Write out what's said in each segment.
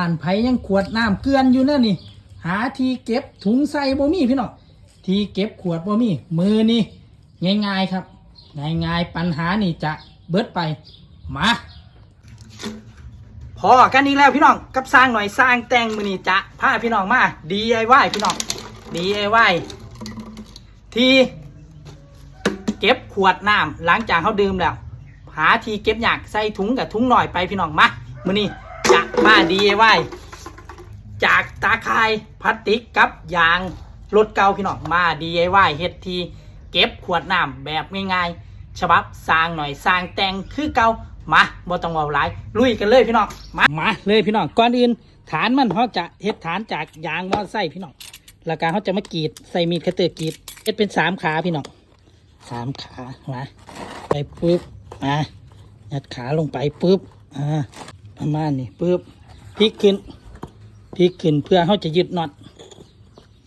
บ้านไผยังขวดน้ำเกลือนอยู่นั่นนี่ หาทีเก็บถุงใส่บ่มีพี่น้องทีเก็บขวดบ่มีมือนี่ง่ายๆครับ ง่ายๆปัญหานี่จะเบิดไปมาพอกันอีกแล้วพี่น้องกับสร้างหน่อยสร้างแต่งมือนี่จะพาพี่น้องมา DIY พี่น้อง DIY ทีเก็บขวดน้ำหลังจากเขาดื่มแล้ว หาทีเก็บอยากใส่ถุงกับถุงหน่อยไปพี่น้องมามือนี้ มา DIY จากตาคายพลาสติกกับยางรถเก่าพี่น้องมา DIY เฮ็ดทีเก็บขวดน้ำแบบง่ายๆฉบับสร้างหน่อยสร้างแต่งคือเก่ามาบ่ต้องเอาหลายลุยกันเลยพี่น้องมามาเลยพี่น้องก่อนอื่นฐานมันเขาจะเฮ็ดฐานจากยางมอไซค์พี่น้องแล้วก็เขาจะมากรีดใส่มีดคัตเตอร์กรีดเฮ็ดเป็นสามขาพี่น้องสามขามาไปปุ๊บมายัดขาลงไปปุ๊บอ่าประมาณนี้ปุ๊บ ลิกขึ้นพลิกขึ้นเพื่อเขาจะยึดน็อต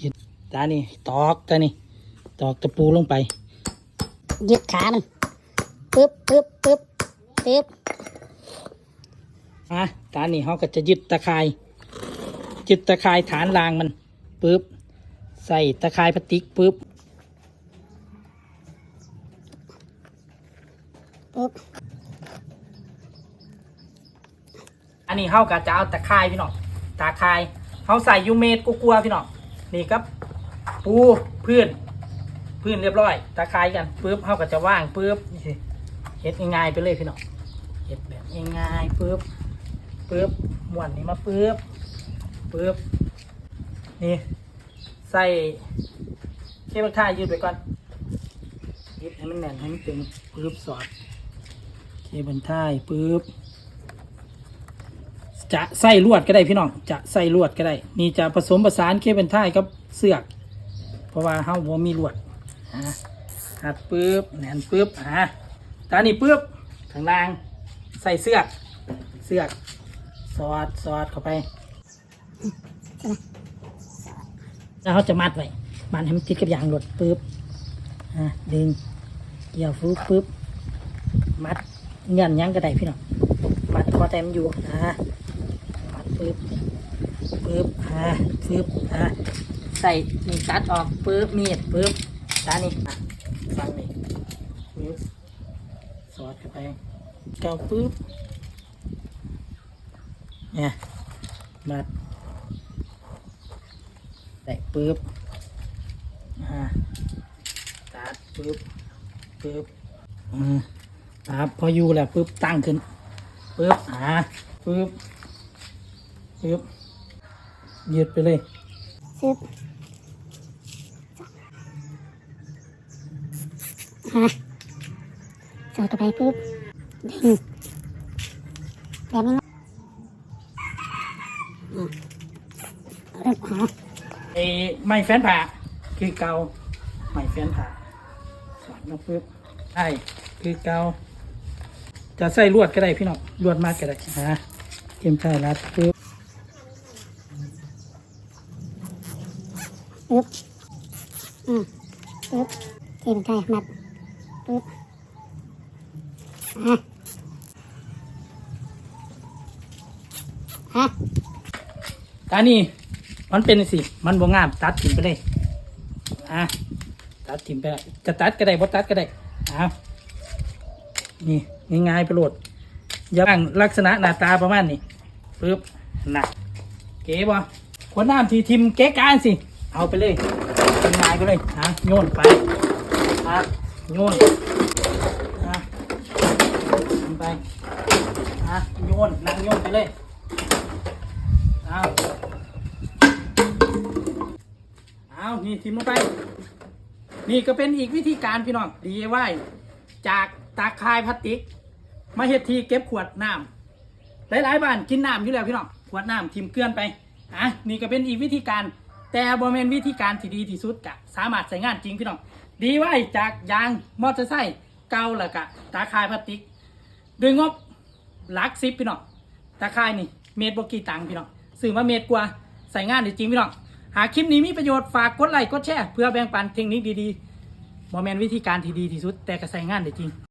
ยึดตานี่ตอกตานี่ตอกตะปูลงไป ยึดขามันปึ๊บปึ๊บปึ๊บปึ๊บอะตานี่เขาก็จะยึดตะข่ายยึดตะข่ายฐานรางมันปึ๊บใส่ตะข่ายพลาสติกปึ๊บปึ๊บ อันนี้เขาก็จะเอาตะข่ายพี่น้องตะข่ายเขาใส่ยูเมตรกลัวๆพี่น้องนี่ครับปูพื้นพื้นเรียบร้อย ตะข่ายกันปึ๊บเขาก็จะว่างปึ๊บนี่สิเฮ็ดง่ายๆไปเลยพี่น้องเฮ็ดแบบง่ายๆปึ๊บปึ๊บม้วนนี่มาปึ๊บปึ๊บนี่ใส่เคเบิลท่ายยืดไปก่อนยืดให้มันแน่นให้มันตึงปึ๊บสอดเคบิลท่ายปึ๊บ จะใส่ลวดก็ได้พี่น้องจะใส่ลวดก็ได้ นี่จะผสมผสานเคเป็นท่ายกับเสือก เพราะว่าเฮาบ่มีลวดอ่าหัดปึ๊บแหนนปึ๊บอ่าตานี่ปึ๊บข้างล่างใส่เสือก เสือก สอดสอดเข้าไปแล้วเขาจะมัดไว้มัดให้มันติดกับยางรถปึ๊บอ่าดึงเกี่ยวฟูปึ๊บมัดเงื่อนยังก็ได้พี่น้องมัดคอแต้มอยู่อ่ามัด ปึ๊บปึ๊บอ่าปึ๊บอ่าใส่นี่ตัดออกปึ๊บมีดปึ๊บตานี่ฟังนี่ปึ๊บสอดเข้าไปเกาปึ๊บเนี่ยมัดได้ปึ๊บอ่าตัดปึ๊บปึ๊บอืมครับพออยู่แล้วปึ๊บตั้งขึ้นปึ๊บอ่าปึ๊บ ปึ๊บยืดไปเลยซึบฮะสอดเข้าไปปึ๊บดึงแบบนี้นะอืมเริ่มหาไอ้ไม้แฟนผ่าคือเกาไม้แฟนผ่าสอดมาปึ๊บใช่คือเกาจะใส่ลวดก็ได้พี่น้องลวดมากก็ได้ฮะเตรียมใส่รัดปึ๊บ ปึ๊บอืมปึ๊บเทมันใช่มัดปึ๊บฮะฮะตานี่มันเป็นสิ มันบ่งาม ตัดถิ่มไปเลยอะตัดถิ่มไปจะตัดก็ได้บ่ตัดก็ได้เอานี่ง่ายๆไปโหลดอย่างลักษณะหน้าตาประมาณนี้ปึ๊บหนักเก๋บ่ขวดน้ำที่ทิมเก๊กการสิ เอาไปเลยเป็นงายไปเลยฮะโยนไปฮะโยนฮะไปฮะโยนนั่งโยนไปเลยเอาเอานี่ทิมลงไป นี่ก็เป็นอีกวิธีการพี่น้อง DIY จากตาคายพลาสติก มาเฮ็ดทีเก็บขวดน้ำหลายๆบ้านกินน้ำอยู่แล้วพี่น้องขวดน้ำทิมเกลื่อนไปอะนี่ก็เป็นอีกวิธีการ แต่บ่แมนวิธีการที่ดีที่สุดกะสามารถใช้งานจริงพี่น้อง ดีไว้จากยางมอเตอร์ไซค์เก่าแล้วกะตาคายพลาสติกโดยงบหลักสิบพี่น้องตาคายนี่เมตรบกี่ตังพี่น้องซื้อมาเมตรกว่าใส่งานได้จริงพี่น้องหากคลิปนี้มีประโยชน์ฝากกดไลค์กดแชร์เพื่อแบ่งปันเทคนิคดีๆบ่แมนวิธีการที่ดีที่สุดแต่ก็ใส่งานได้จริง